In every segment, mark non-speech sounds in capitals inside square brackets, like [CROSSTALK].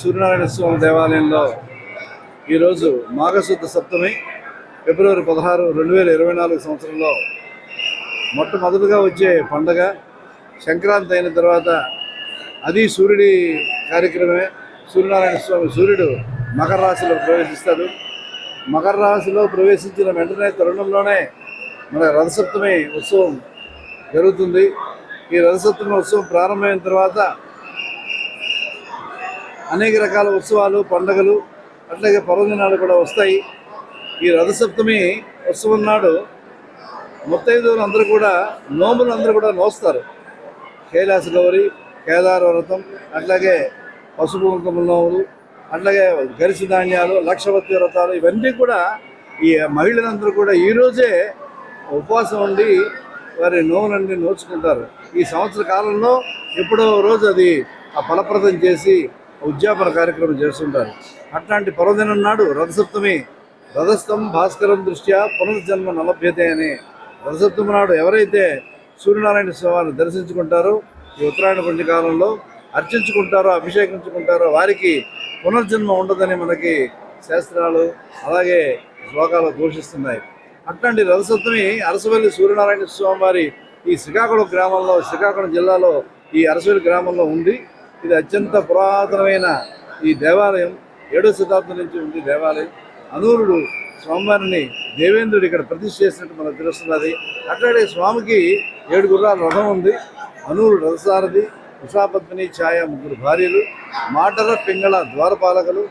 సూర్యనారాయణ స్వామి దేవాలయంలో ఈరోజు మాఘశుద్ధ సప్తమి ఫిబ్రవరి పదహారు రెండు వేల ఇరవై నాలుగు సంవత్సరంలో మొట్టమొదటిగా వచ్చే పండగ. సంక్రాంతి అయిన తర్వాత అది సూర్యుడి కార్యక్రమమే. సూర్యనారాయణ స్వామి సూర్యుడు మకర రాశిలో ప్రవేశిస్తాడు. మకర రాశిలో ప్రవేశించిన వెంటనే తరుణంలోనే మన రథసప్తమి ఉత్సవం జరుగుతుంది. ఈ రథసప్తమి ఉత్సవం ప్రారంభమైన తర్వాత అనేక రకాల ఉత్సవాలు పండగలు అట్లాగే పర్వదినాలు కూడా వస్తాయి. ఈ రథసప్తమి ఉత్సవం నాడు ముత్తైదువులు అందరూ కూడా నోములు అందరూ కూడా నోస్తారు. కైలాస గౌరి కేదార వ్రతం అట్లాగే పసుపు కుంకుమ నోములు అట్లాగే గరిసి ధాన్యాలు లక్షవతి వ్రతాలు ఇవన్నీ కూడా ఈ మహిళలందరూ కూడా ఈరోజే ఉపవాసం ఉండి వారి నోములన్నీ నోచుకుంటారు. ఈ సంవత్సర కాలంలో ఎప్పుడో రోజు అది ఆ ఫలప్రదం చేసి ఉద్యాపన కార్యక్రమం చేస్తుంటారు. అట్లాంటి పర్వదినం నాడు రథసప్తమి రథస్థం భాస్కరం దృష్ట్యా పునర్జన్మ నలభ్యతే అని. రథసప్తమి నాడు ఎవరైతే సూర్యనారాయణ స్వామిని దర్శించుకుంటారో ఈ ఉత్తరాయణ పుణ్య అర్చించుకుంటారో అభిషేకించుకుంటారో వారికి పునర్జన్మ ఉండదని మనకి శాస్త్రాలు అలాగే శ్లోకాలు ఘోషిస్తున్నాయి. అట్లాంటి రథసప్తమి అరసవల్లి సూర్యనారాయణ స్వామి వారి ఈ శ్రీకాకుళం గ్రామంలో శ్రీకాకుళం జిల్లాలో ఈ అరసవల్లి గ్రామంలో ఉంది. ఇది అత్యంత పురాతనమైన ఈ దేవాలయం. ఏడో శతాబ్దం నుంచి ఉంది దేవాలయం. అనూరుడు స్వామివారిని దేవేంద్రుడు ఇక్కడ ప్రతిష్ఠ చేసినట్టు మనకు తెలుస్తున్నది. అట్లాగే స్వామికి ఏడు గుర్రాల రథం ఉంది. అనూరుడు రథసారథి ఉషాపద్మిని ఛాయ ముగ్గురు భార్యలు మాటర పింగళ ద్వారపాలకులు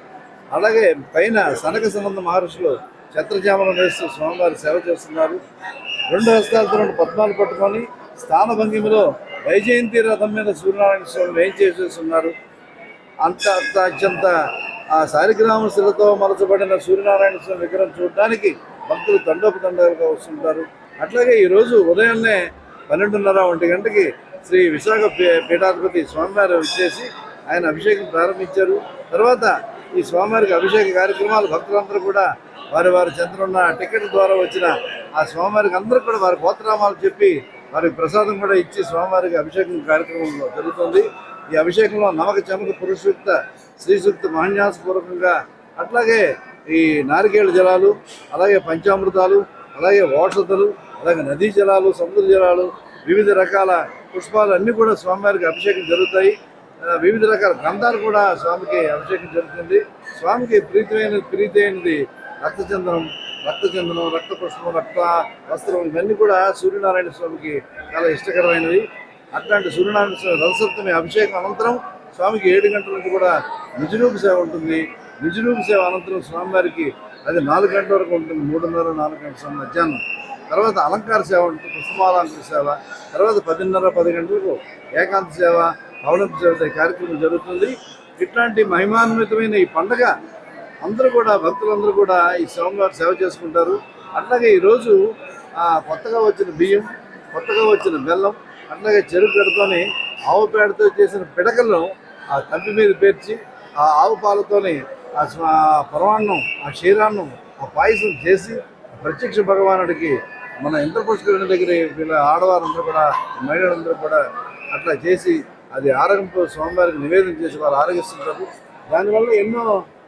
అలాగే పైన సనక సంబంధ మహర్షులు ఛత్రజామలం వేస్తూ స్వామివారి సేవ చేస్తున్నారు. రెండు హస్తాలతో రెండు పద్మాలు పట్టుకొని స్థానభంగిమలో వైజయంతి రథం మీద సూర్యనారాయణ స్వామి వేం చేసేస్తున్నారు. అంత అంత అత్యంత ఆ సారిగ్రామ శిలతో మలచబడిన సూర్యనారాయణ స్వామి విగ్రహం చూడడానికి భక్తులు తండోపతండాలుగా వస్తుంటారు. అట్లాగే ఈరోజు ఉదయాన్నే పన్నెండున్నర ఒంటి గంటకి శ్రీ విశాఖ పీఠాధిపతి స్వామివారు ఇచ్చేసి ఆయన అభిషేకం ప్రారంభించారు. తర్వాత ఈ స్వామివారికి అభిషేక కార్యక్రమాలు భక్తులందరూ కూడా వారి వారి చెంతనున్న టికెట్ ద్వారా వచ్చిన ఆ స్వామివారికి అందరూ కూడా వారి గోత్రనామాలు చెప్పి వారికి ప్రసాదం కూడా ఇచ్చి స్వామివారికి అభిషేకం కార్యక్రమంలో జరుగుతుంది. ఈ అభిషేకంలో నమక చమక పురుషుక్త శ్రీసూక్త మహాన్యాసపూర్వకంగా అట్లాగే ఈ నారికేళ జలాలు అలాగే పంచామృతాలు అలాగే ఓషధలు అలాగే నదీ జలాలు సముద్ర జలాలు వివిధ రకాల పుష్పాలు అన్నీ కూడా స్వామివారికి అభిషేకం జరుగుతాయి. వివిధ రకాల గ్రంథాలు కూడా స్వామికి అభిషేకం జరుగుతుంది. స్వామికి ప్రీతమైన ప్రీతి అయినది రక్తచందనం రక్తచందనం రక్త పుష్పం రక్త వస్త్రం ఇవన్నీ కూడా సూర్యనారాయణ స్వామికి చాలా ఇష్టకరమైనవి. అట్లాంటి సూర్యనారాయణ స్వామి రథసప్తమి అభిషేకం అనంతరం స్వామికి ఏడు గంటల నుంచి కూడా నిజరూప సేవ ఉంటుంది. నిజరూప సేవ అనంతరం స్వామివారికి అది నాలుగు గంటల వరకు ఉంటుంది. మూడున్నర నాలుగు గంటల మధ్యాహ్నం. తర్వాత అలంకార సేవ ఉంటుంది పుష్పమాలంకార సేవ తర్వాత పదిన్నర పది గంటలకు ఏకాంత సేవ పౌర్ణమి సేవ కార్యక్రమం జరుగుతుంది. ఇట్లాంటి మహిమాన్వితమైన ఈ పండగ అందరూ కూడా భక్తులందరూ కూడా ఈ స్వామివారు సేవ చేసుకుంటారు. అట్లాగే ఈరోజు కొత్తగా వచ్చిన బియ్యం కొత్తగా వచ్చిన బెల్లం అట్లాగే చెరుకు పెడుతోని ఆవు పేడతో చేసిన పిడకలను ఆ తంపి మీద పేర్చి ఆ ఆవు పాలతోని ఆ ఆ పరమాన్నం ఆ క్షీరాన్నం ఆ పాయసం చేసి ప్రత్యక్ష భగవానుడికి మన ఇంద్రపుష్కరుని దగ్గర వీళ్ళ ఆడవారందరూ కూడా మహిళలందరూ కూడా అట్లా చేసి అది ఆరోగ్యంతో స్వామివారికి నివేదన చేసి వారు ఆరోగిస్తుంటారు దానివల్ల ఎన్నో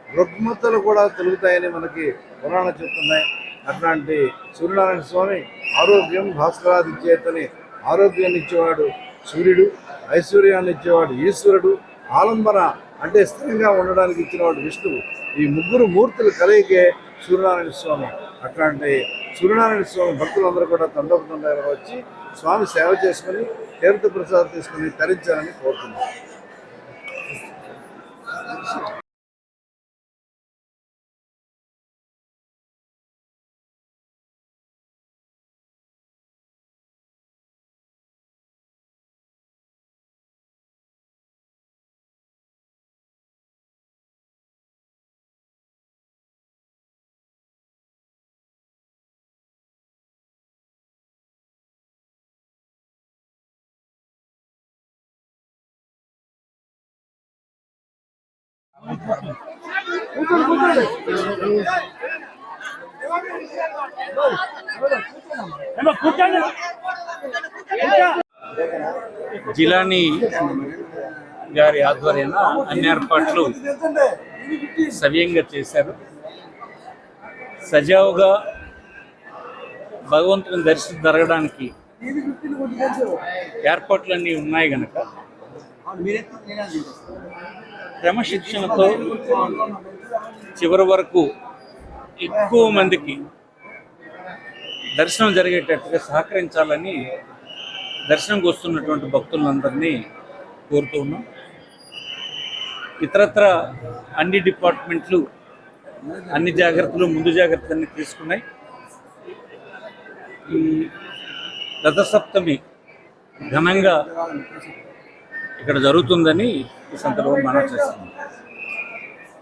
రుగ్మతలు కూడా తొలుగుతాయని మనకి పురాణ చెప్తున్నాయి. అట్లాంటి సూర్యనారాయణ స్వామి ఆరోగ్యం భాస్కరాది చేతని ఆరోగ్యాన్ని ఇచ్చేవాడు సూర్యుడు ఐశ్వర్యాన్ని ఇచ్చేవాడు ఈశ్వరుడు ఆలంబన అంటే స్థిరంగా ఉండడానికి ఇచ్చినవాడు విష్ణువు. ఈ ముగ్గురు మూర్తులు కలయికే సూర్యనారాయణ స్వామి అట్లాంటి సూర్యనారాయణ స్వామి భక్తులందరూ కూడా తండోపతండాలు వచ్చి స్వామి సేవ చేసుకుని తీర్థ ప్రసాదం తీసుకుని తరించాలని కోరుతున్నాను జిలానీ గారి ఆధ్వర్యన అన్ని ఏర్పాట్లు సవ్యంగా చేశారు. సజావుగా భగవంతుని దర్శనం జరగడానికి ఏర్పాట్లన్నీ ఉన్నాయి కనుక క్రమశిక్షణతో చివరి వరకు ఎక్కువ మందికి దర్శనం జరిగేటట్టుగా సహకరించాలని దర్శనంకి వస్తున్నటువంటి భక్తులందరినీ కోరుతూ ఉన్నాం. ఇతరత్ర అన్ని డిపార్ట్మెంట్లు అన్ని జాగ్రత్తలు ముందు జాగ్రత్తలన్నీ తీసుకున్నాయి. ఈ రథసప్తమి ఘనంగా ఇక్కడ జరుగుతుందని ఈ సందర్భంగా మనం చేస్తుంది.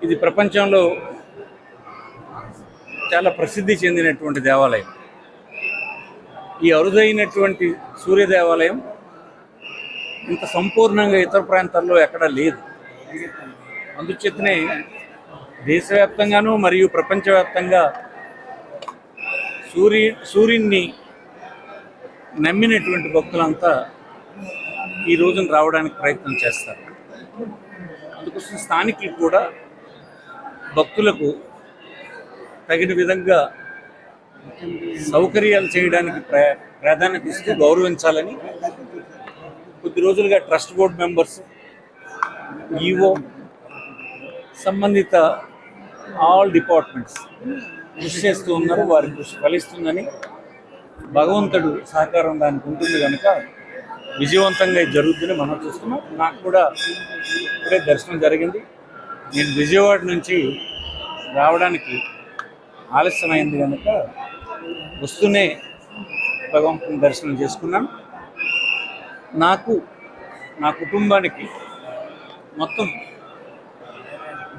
ఇది ప్రపంచంలో చాలా ప్రసిద్ధి చెందినటువంటి దేవాలయం. ఈ అరుదైనటువంటి సూర్య దేవాలయం ఇంత సంపూర్ణంగా ఇతర ప్రాంతాల్లో ఎక్కడా లేదు. అందుచేతనే దేశవ్యాప్తంగాను మరియు ప్రపంచవ్యాప్తంగా సూర్య సూర్యున్ని నమ్మినటువంటి భక్తులంతా ఈ రోజున రావడానికి ప్రయత్నం చేస్తారు. అందుకోసం స్థానికులు కూడా భక్తులకు తగిన విధంగా సౌకర్యాలు చేయడానికి ప్రా ప్రాధాన్యత ఇస్తూ గౌరవించాలని కొద్ది రోజులుగా ట్రస్ట్ బోర్డు మెంబర్స్ ఈఓ సంబంధిత ఆల్ డిపార్ట్మెంట్స్ కృషి చేస్తూ ఉన్నారు వారి కృషి ఫలిస్తుందని భగవంతుడు సహకారం దానికి ఉంటుంది కనుక విజయవంతంగా ఇది జరుగుతుందని మనం చూస్తున్నాం. నాకు కూడా ఇప్పుడే దర్శనం జరిగింది. నేను విజయవాడ నుంచి రావడానికి ఆలస్యమైంది కనుక వస్తూనే భగవంతుని దర్శనం చేసుకున్నాను. నాకు నా కుటుంబానికి మొత్తం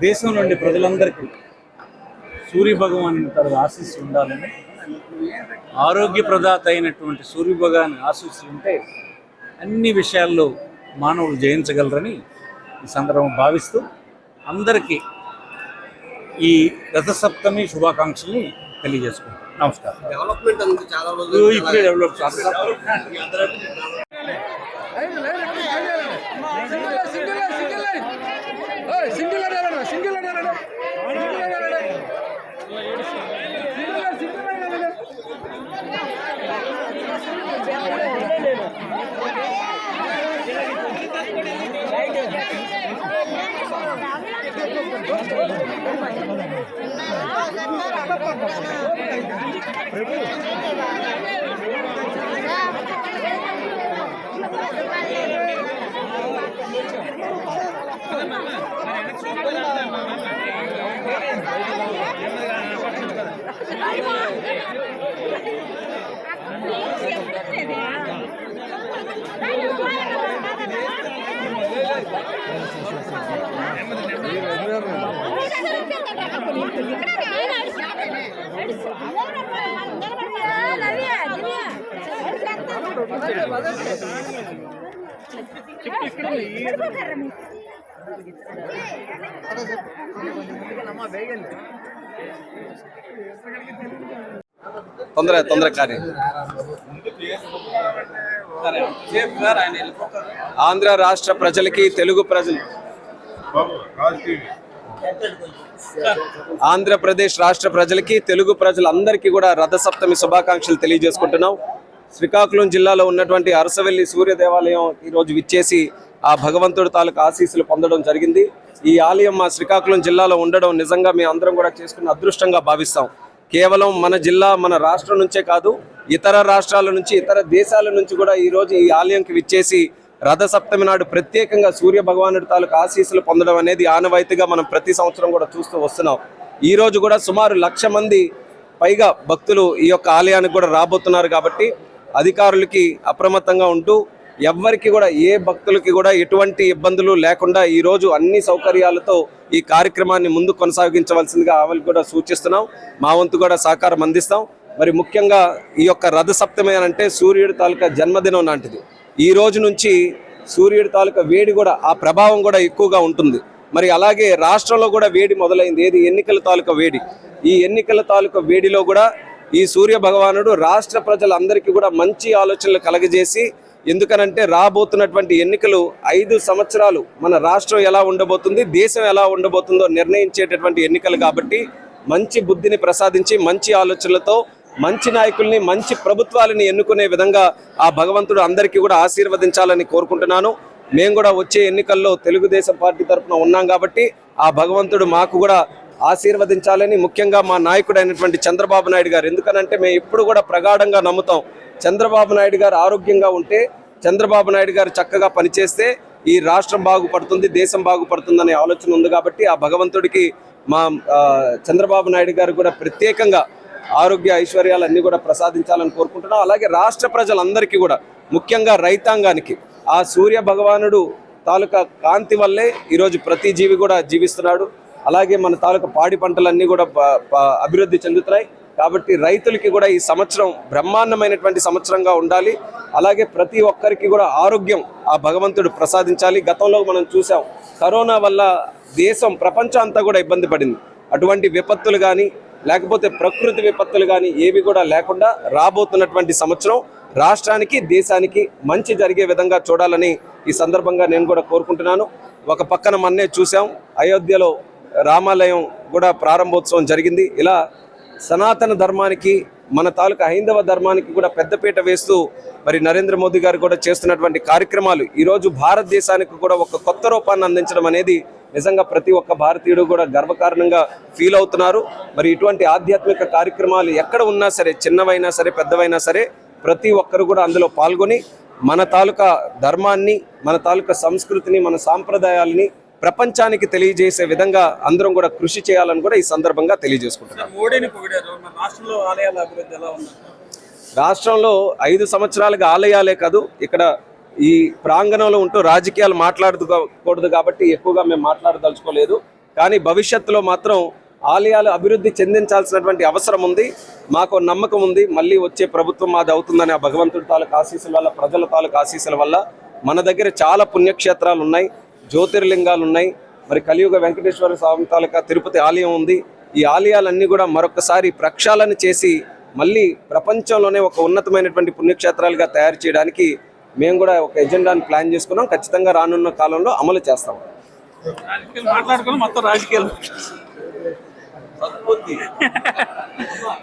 దేశం నుండి ప్రజలందరికీ సూర్య భగవాన్ తన ఆశీస్సు ఉండాలని ఆరోగ్యప్రదాత అయినటువంటి సూర్య భగవాన్ ఆశీస్సులు ఉంటే అన్ని విషయాల్లో మానవులు జయించగలరని ఈ సందర్భం భావిస్తూ అందరికీ ఈ రథసప్తమి శుభాకాంక్షల్ని తెలియజేసుకుంటాం నమస్కారం. డెవలప్మెంట్ చాలా ఇప్పుడే డెవలప్ తొందర తొందర కానీ ఆంధ్ర రాష్ట్ర ప్రజలకి తెలుగు ప్రజలు. ఆంధ్రప్రదేశ్ రాష్ట్ర ప్రజలకి తెలుగు ప్రజలందరికీ కూడా రథసప్తమి శుభాకాంక్షలు తెలియజేసుకుంటున్నాం. శ్రీకాకుళం జిల్లాలో ఉన్నటువంటి అరసవెల్లి సూర్య దేవాలయం ఈరోజు విచ్చేసి ఆ భగవంతుడి తాలూకు ఆశీస్సులు పొందడం జరిగింది. ఈ ఆలయం మా శ్రీకాకుళం జిల్లాలో ఉండడం నిజంగా మేము అందరం కూడా చేసుకున్న అదృష్టంగా భావిస్తాం. కేవలం మన జిల్లా మన రాష్ట్రం నుంచే కాదు ఇతర రాష్ట్రాల నుంచి ఇతర దేశాల నుంచి కూడా ఈ రోజు ఈ ఆలయంకి విచ్చేసి రథసప్తమి నాడు ప్రత్యేకంగా సూర్య భగవానుడి తాలూకు ఆశీస్సులు పొందడం అనేది ఆనవాయితీగా మనం ప్రతి సంవత్సరం కూడా చూస్తూ వస్తున్నాం. ఈరోజు కూడా సుమారు లక్ష మంది పైగా భక్తులు ఈ యొక్క ఆలయానికి కూడా రాబోతున్నారు కాబట్టి అధికారులకి అప్రమత్తంగా ఉంటూ ఎవ్వరికి కూడా ఏ భక్తులకి కూడా ఎటువంటి ఇబ్బందులు లేకుండా ఈరోజు అన్ని సౌకర్యాలతో ఈ కార్యక్రమాన్ని ముందు కొనసాగించవలసిందిగా ఆవికి కూడా సూచిస్తున్నాం. మా వంతు కూడా సహకారం అందిస్తాం. మరి ముఖ్యంగా ఈ యొక్క రథ సప్తమి అని అంటే సూర్యుడి తాలూకా జన్మదినం లాంటిది. ఈ రోజు నుంచి సూర్యుడి తాలూకా వేడి కూడా ఆ ప్రభావం కూడా ఎక్కువగా ఉంటుంది. మరి అలాగే రాష్ట్రంలో కూడా వేడి మొదలైంది. ఏది? ఎన్నికల తాలూకా వేడి. ఈ ఎన్నికల తాలూకా వేడిలో కూడా ఈ సూర్య భగవానుడు రాష్ట్ర ప్రజలందరికీ కూడా మంచి ఆలోచనలు కలగజేసి ఎందుకనంటే రాబోతున్నటువంటి ఎన్నికలు ఐదు సంవత్సరాలు మన రాష్ట్రం ఎలా ఉండబోతుంది దేశం ఎలా ఉండబోతుందో నిర్ణయించేటటువంటి ఎన్నికలు కాబట్టి మంచి బుద్ధిని ప్రసాదించి మంచి ఆలోచనలతో మంచి నాయకుల్ని మంచి ప్రభుత్వాలని ఎన్నుకునే విధంగా ఆ భగవంతుడు అందరికీ కూడా ఆశీర్వదించాలని కోరుకుంటున్నాను. మేము కూడా వచ్చే ఎన్నికల్లో తెలుగుదేశం పార్టీ తరఫున ఉన్నాం కాబట్టి ఆ భగవంతుడు మాకు కూడా ఆశీర్వదించాలని ముఖ్యంగా మా నాయకుడు అయినటువంటి చంద్రబాబు నాయుడు గారు. ఎందుకనంటే మేము ఎప్పుడు కూడా ప్రగాఢంగా నమ్ముతాం. చంద్రబాబు నాయుడు గారు ఆరోగ్యంగా ఉంటే చంద్రబాబు నాయుడు గారు చక్కగా పనిచేస్తే ఈ రాష్ట్రం బాగుపడుతుంది దేశం బాగుపడుతుంది ఆలోచన ఉంది కాబట్టి ఆ భగవంతుడికి మా చంద్రబాబు నాయుడు గారు కూడా ప్రత్యేకంగా ఆరోగ్య ఐశ్వర్యాలన్నీ కూడా ప్రసాదించాలని కోరుకుంటున్నాం. అలాగే రాష్ట్ర ప్రజలందరికీ కూడా ముఖ్యంగా రైతాంగానికి ఆ సూర్య భగవానుడు తాలూకా కాంతి వల్లే ఈరోజు ప్రతి జీవి కూడా జీవిస్తున్నాడు. అలాగే మన తాలూకా పాడి పంటలన్నీ కూడా అభివృద్ధి చెందుతున్నాయి. కాబట్టి రైతులకి కూడా ఈ సంవత్సరం బ్రహ్మాండమైనటువంటి సంవత్సరంగా ఉండాలి. అలాగే ప్రతి ఒక్కరికి కూడా ఆరోగ్యం ఆ భగవంతుడు ప్రసాదించాలి. గతంలో మనం చూసాం కరోనా వల్ల దేశం ప్రపంచం అంతా కూడా ఇబ్బంది పడింది. అటువంటి విపత్తులు కానీ లేకపోతే ప్రకృతి విపత్తులు కానీ ఏవి కూడా లేకుండా రాబోతున్నటువంటి సంవత్సరం రాష్ట్రానికి దేశానికి మంచి జరిగే విధంగా చూడాలని ఈ సందర్భంగా నేను కూడా కోరుకుంటున్నాను. ఒక పక్కన మొన్నే చూసాం అయోధ్యలో రామాలయం కూడా ప్రారంభోత్సవం జరిగింది. ఇలా సనాతన ధర్మానికి మన తాలూకా హైందవ ధర్మానికి కూడా పెద్దపీట వేస్తూ మరి నరేంద్ర మోదీ గారు కూడా చేస్తున్నటువంటి కార్యక్రమాలు ఈరోజు భారతదేశానికి కూడా ఒక కొత్త రూపాన్ని అందించడం అనేది నిజంగా ప్రతి ఒక్క భారతీయుడు కూడా గర్వకారణంగా ఫీల్ అవుతున్నారు. మరి ఇటువంటి ఆధ్యాత్మిక కార్యక్రమాలు ఎక్కడ ఉన్నా సరే చిన్నవైనా సరే పెద్దవైనా సరే ప్రతి ఒక్కరు కూడా అందులో పాల్గొని మన తాలూకా ధర్మాన్ని మన తాలూకా సంస్కృతిని మన సాంప్రదాయాలని ప్రపంచానికి తెలియజేసే విధంగా అందరం కూడా కృషి చేయాలని కూడా ఈ సందర్భంగా తెలియజేసుకుంటున్నాం. రాష్ట్రంలో ఐదు సంవత్సరాలుగా ఆలయాలే కాదు ఇక్కడ ఈ ప్రాంగణంలో ఉంటూ రాజకీయాలు మాట్లాడకూడదు కాబట్టి ఎక్కువగా మేము మాట్లాడదలుచుకోలేదు. కానీ భవిష్యత్తులో మాత్రం ఆలయాలు అభివృద్ధి చెందించాల్సినటువంటి అవసరం ఉంది. మాకు నమ్మకం ఉంది. మళ్ళీ వచ్చే ప్రభుత్వం మాది అవుతుందని ఆ భగవంతుడి తాలూకు ఆశీస్సుల వల్ల ప్రజల తాలూకు ఆశీస్సుల వల్ల మన దగ్గర చాలా పుణ్యక్షేత్రాలు ఉన్నాయి. జ్యోతిర్లింగాలు ఉన్నాయి. మరి కలియుగ వెంకటేశ్వర స్వామి తాలూకా తిరుపతి ఆలయం ఉంది. ఈ ఆలయాలన్నీ కూడా మరొకసారి ప్రక్షాళన చేసి మళ్ళీ ప్రపంచంలోనే ఒక ఉన్నతమైనటువంటి పుణ్యక్షేత్రాలుగా తయారు చేయడానికి మేము కూడా ఒక ఎజెండాని ప్లాన్ చేసుకున్నాం. ఖచ్చితంగా రానున్న కాలంలో అమలు చేస్తాం. రాజకీయాలు మాట్లాడుకుని మొత్తం రాజకీయాలు. [LAUGHS]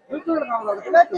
நடக்கிறது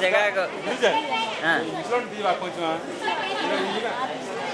제가 그. 그지? 응. 이런 뒤 바꿔주마. 이런 이가.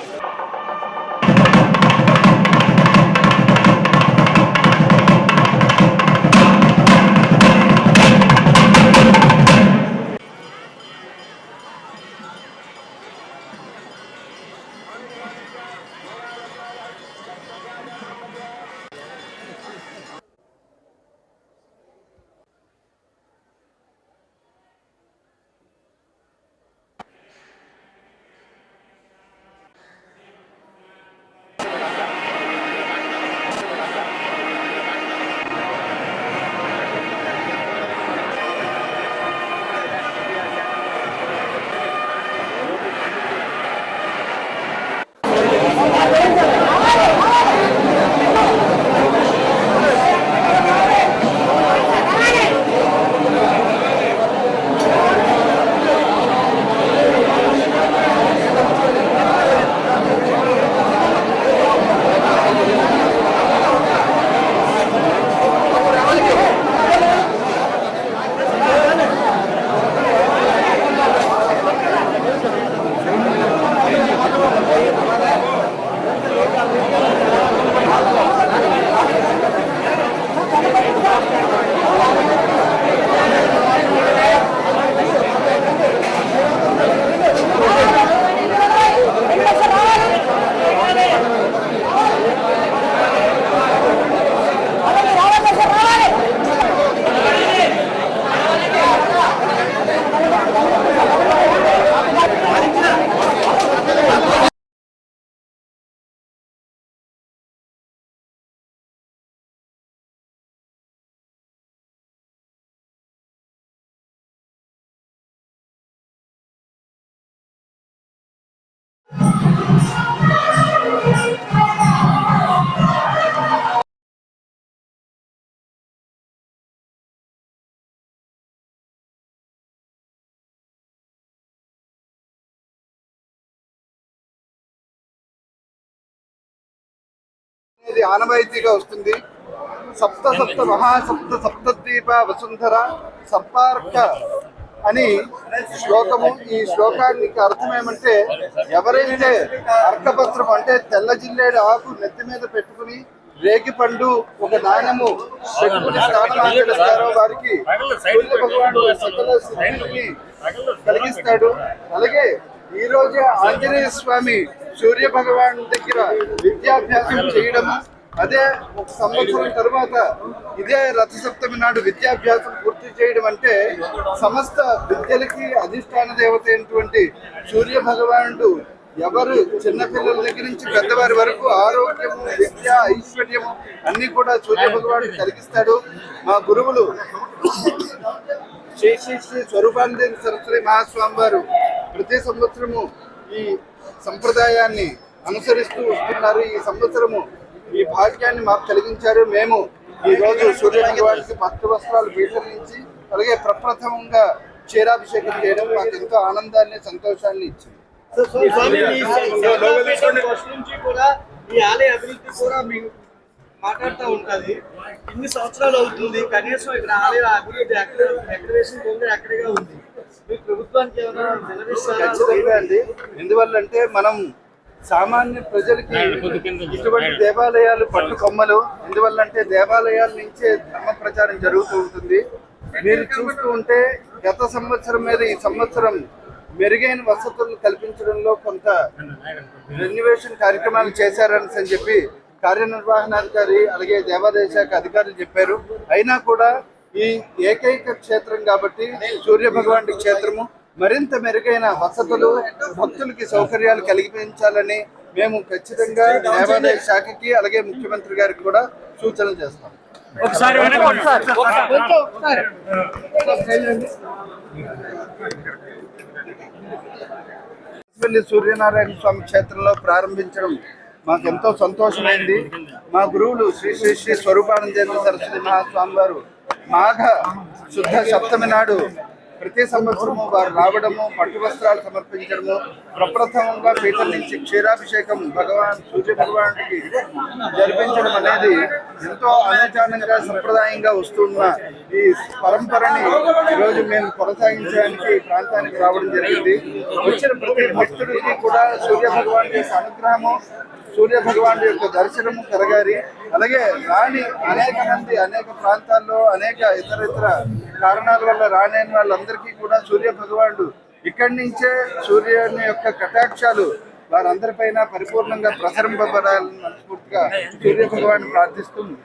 ఇది ఆనవాయితీగా వస్తుంది. సప్త సప్త మహాసప్త సప్తద్వీప వసుంధర సంపార్క అని శ్లోకము. ఈ శ్లోకానికి అర్థం ఏమంటే ఎవరైతే అర్కపత్రం అంటే తెల్ల జిల్లేడు ఆకు నెత్తి మీద పెట్టుకుని రేగి పండు ఒక నాణ్యము ఆచరిస్తారో వారికి భగవానుడు సకల సిద్ధిని కలిగిస్తాడు. అలాగే ఈ రోజే ఆంజనేయ స్వామి సూర్య భగవాన్ దగ్గర విద్యాభ్యాసం చేయడం అదే ఒక సంవత్సరం తర్వాత ఇదే రథ సప్తమి నాడు విద్యాభ్యాసం పూర్తి చేయడం అంటే సమస్త విద్యలకి అధిష్టాన దేవత అయినటువంటి సూర్య భగవానుడు ఎవరు? చిన్నపిల్లల దగ్గర నుంచి పెద్దవారి వరకు ఆరోగ్యము విద్య ఐశ్వర్యము అన్ని కూడా సూర్య భగవానుడు కలిగిస్తాడు. మా గురువులు శ్రీ శ్రీ శ్రీ స్వరూపానందేంద్ర సరస్వతి మహాస్వామి వారు ప్రతి సంవత్సరము ఈ సంప్రదాయాన్ని అనుసరిస్తూ వస్తున్నారు. ఈ సంవత్సరము ఈ భాగ్యాన్ని మాకు కలిగించారు. మేము ఈ రోజు సూర్య భగవానికి పట్టు వస్త్రాలు స్వీకరించి అలాగే ప్రప్రథమంగా క్షీరాభిషేకం చేయడం మాకు ఎంతో ఆనందాన్ని సంతోషాన్ని ఇచ్చింది. ఈ ఆలయ అభివృద్ధి కూడా మీకు మాట్లాడుతూ ఉంటది. ఇన్ని సంవత్సరాలు అవుతుంది. కనీసం ఇక్కడ ఆలయ అభివృద్ధి ఎక్కడ ఎక్కడ వేసిన కొంగ ఎక్కడిగా ఉంది. ఖచ్చితంగా అండి. ఎందువల్లంటే మనం సామాన్య ప్రజలకి ఇటువంటి దేవాలయాలు పట్టుకొమ్మలు ఎందువల్లంటే దేవాలయాల నుంచే ధర్మ ప్రచారం జరుగుతూ ఉంటుంది. మీరు చూస్తూ ఉంటే గత సంవత్సరం మీద ఈ సంవత్సరం మెరుగైన వసతులను కల్పించడంలో కొంత రెన్యువేషన్ కార్యక్రమాలు చేశారని అని చెప్పి కార్యనిర్వహణాధికారి అలాగే దేవాదాయ శాఖ అధికారులు చెప్పారు. అయినా కూడా ఈ ఏకైక క్షేత్రం కాబట్టి సూర్య భగవానుడి క్షేత్రము. మరింత మెరుగైన వసతులు భక్తులకి సౌకర్యాలు కలిగించాలని మేము ఖచ్చితంగా దేవాదాయ శాఖకి అలాగే ముఖ్యమంత్రి గారికి కూడా సూచనలు చేస్తాం. ఒకసారి సూర్యనారాయణ స్వామి క్షేత్రంలో ప్రారంభించడం మాకు ఎంతో సంతోషమైంది. మా గురువులు శ్రీ శ్రీ శ్రీ స్వరూపానందేంద్ర సరస్వతి మహాస్వామి వారు మాఘ శుద్ధ సప్తమి నాడు ప్రతి సంవత్సరము వారు రావడము పట్టు వస్త్రాలు సమర్పించడము ప్రప్రథమంగా పీఠం నుంచి క్షీరాభిషేకం భగవాన్ సూర్య భగవానుడికి జరిపించడం అనేది ఎంతో అనుచానంగా సంప్రదాయంగా వస్తున్న ఈ పరంపరని ఈరోజు మేము కొనసాగించడానికి ఈ ప్రాంతానికి రావడం జరిగింది. వచ్చిన ప్రతి భక్తుడికి కూడా సూర్య భగవాన్ యొక్క అనుగ్రహము సూర్య భగవానుడి యొక్క దర్శనము కలగాలి. అలాగే రాని అనేక మంది అనేక ప్రాంతాల్లో అనేక ఇతర ఇతర కారణాల వల్ల రాలేని వారందరికీ కూడా సూర్య భగవానుడు. ఇక్కడి నుంచే సూర్యుని యొక్క కటాక్షాలు వారందరిపైన పరిపూర్ణంగా ప్రసరింపబడాలని మనస్ఫూర్తిగా సూర్య భగవాన్ ప్రార్థిస్తుంది